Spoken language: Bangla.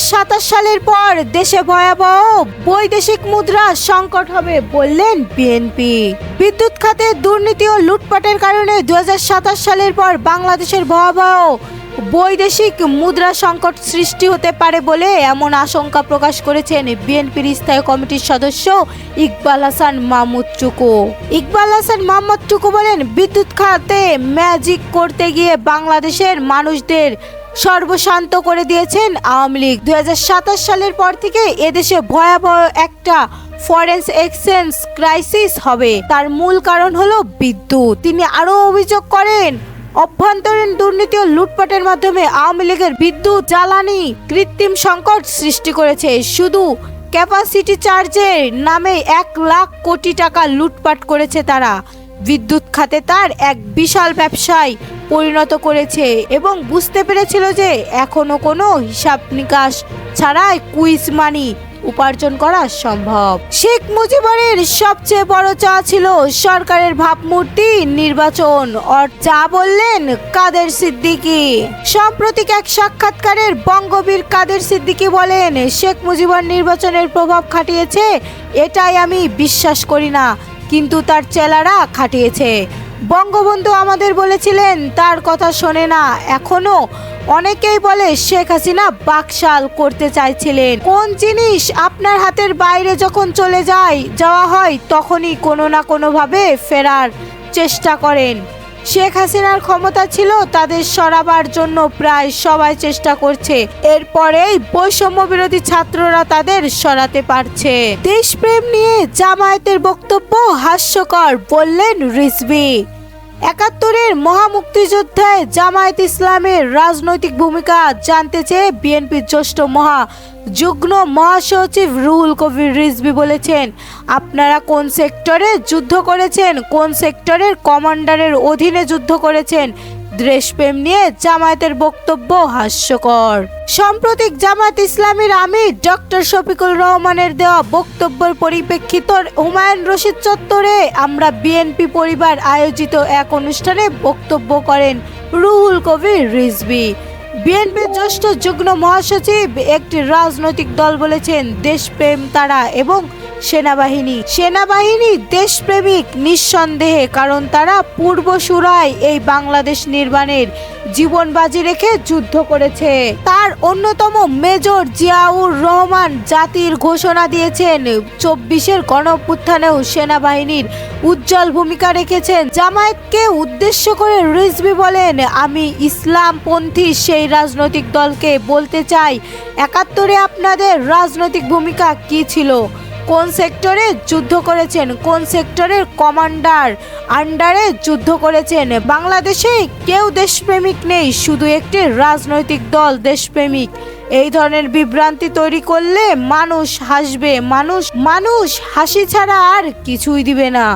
সালের পর দেশে ভয়াবহ বৈদেশিক মুদ্রা সংকট হবে বললেন বিএনপি বিদ্যুৎ খাতে দুর্নীতি ও লুটপাটের কারণে দু হাজার সাতাশ সালের পর বাংলাদেশের ভয়াবহ বৈদেশিক মুদ্রা সংকট সৃষ্টি হতে পারে বলে এমন আশঙ্কা প্রকাশ করেছেন বিএনপির স্থায়ী কমিটির সদস্য ইকবাল হাসান মাহমুদ টুকু ইকবাল হাসান মাহমুদ টুকু বলেন, বিদ্যুৎ খাতে ম্যাজিক করতে গিয়ে বাংলাদেশের মানুষদের সর্বশান্ত করে দিয়েছেন আওয়ামী লীগ। দু হাজার সাতাশ সালের পর থেকে এদেশে ভয়াবহ একটা ফরেন্স এক্সচেঞ্জ ক্রাইসিস হবে। তার মূল কারণ হলো বিদ্যুৎ। তিনি আরও অভিযোগ করেন, অভ্যন্তরীণ দুর্নীতি ও লুটপাটের মাধ্যমে আওয়ামী লীগের বিদ্যুৎ, জ্বালানি, কৃত্রিম সংকট সৃষ্টি করেছে। শুধু ক্যাপাসিটি চার্জের নামে এক লাখ কোটি টাকা লুটপাট করেছে তারা। বিদ্যুৎ খাতে তার এক বিশাল ব্যবসায় পরিণত করেছে এবং বুঝতে পেরেছিল যে এখনও কোনো হিসাব নিকাশ ছাড়াই কুইজ মানি উপার্জন করা সম্ভব। শেখ মুজিবুরের সবচেয়ে বড় চা ছিল সরকারের ভাবমূর্তি নির্বাচন। অর যা বললেন কাদের সিদ্দিকি। সাম্প্রতিক এক সাক্ষাৎকারের বঙ্গবীর কাদের সিদ্দিকী বলেন, শেখ মুজিবুর নির্বাচনের প্রভাব খাটিয়েছে, এটাই আমি বিশ্বাস করি না। কিন্তু তার চেলারা খাটিয়েছে। বঙ্গবন্ধু আমাদের বলেছিলেন, তার কথা শোনে না, এখনও অনেকেই বলে শেখ হাসিনা বাকশাল করতে চাইছিলেন। কোন জিনিস আপনার হাতের বাইরে যখন চলে যায়, যাওয়া হয়, তখনই কোনো না কোনোভাবে ফেরার চেষ্টা করেন। শেখ হাসিনার ক্ষমতা ছিল তাদের সরাবার জন্য প্রায় সবাই চেষ্টা করছে। এরপরেই বৈষম্য বিরোধী ছাত্ররা তাদের সরাতে পারছে। দেশপ্রেম নিয়ে জামায়াতের বক্তব্য হাস্যকর, বললেন রিজভি। একাত্তরের মহামুক্তিযোদ্ধায় জামায়াত ইসলামের রাজনৈতিক ভূমিকা জানতে চেয়ে বিএনপির জ্যেষ্ঠ মহা যুগ্ম মহাসচিব রুহুল কবির রিজবি বলেছেন, আপনারা কোন সেক্টরে যুদ্ধ করেছেন? কোন সেক্টরের কমান্ডারের অধীনে যুদ্ধ করেছেন? দেশপ্রেম নিয়ে জামায়াতের বক্তব্য হাস্যকর। সাম্প্রতিক জামাত ইসলামীর আমির ডক্টর শফিকুল রহমানের দেওয়া বক্তব্যের পরিপ্রেক্ষিত হুমায়ুন রশিদ চত্বরে আমরা বিএনপি পরিবার আয়োজিত এক অনুষ্ঠানে বক্তব্য করেন রুহুল কবির রিজভি। বিএনপির জ্যেষ্ঠ যুগ্ম মহাসচিব একটি রাজনৈতিক দল বলেছেন, দেশপ্রেম তারা এবং সেনাবাহিনী। সেনাবাহিনী দেশপ্রেমিক নিঃসন্দেহে, কারণ তারা পূর্বসূরায় এই বাংলাদেশ নির্মাণের জীবন বাজি রেখে যুদ্ধ করেছে। তার অন্যতম মেজর জিয়াউর রহমান জাতির ঘোষণা দিয়েছেন। চব্বিশের গণপুত্থানেও সেনাবাহিনীর উজ্জ্বল ভূমিকা রেখেছেন। জামায়াতকে উদ্দেশ্য করে রিজভি বলেন, আমি ইসলামপন্থী সেই রাজনৈতিক দলকে বলতে চাই। একাত্তরে আপনাদের রাজনৈতিক ভূমিকা কি ছিল? কোন সেক্টরে যুদ্ধ করেছেন? কোন সেক্টরের কমান্ডার আন্ডারে যুদ্ধ করেছেন? বাংলাদেশে কেউ দেশপ্রেমিক নেই, শুধু একটি রাজনৈতিক দল দেশপ্রেমিক। এই ধরনের বিভ্রান্তি তৈরি করলে মানুষ হাসবে। মানুষ মানুষ হাসি ছাড়া আর কিছুই দিবে না।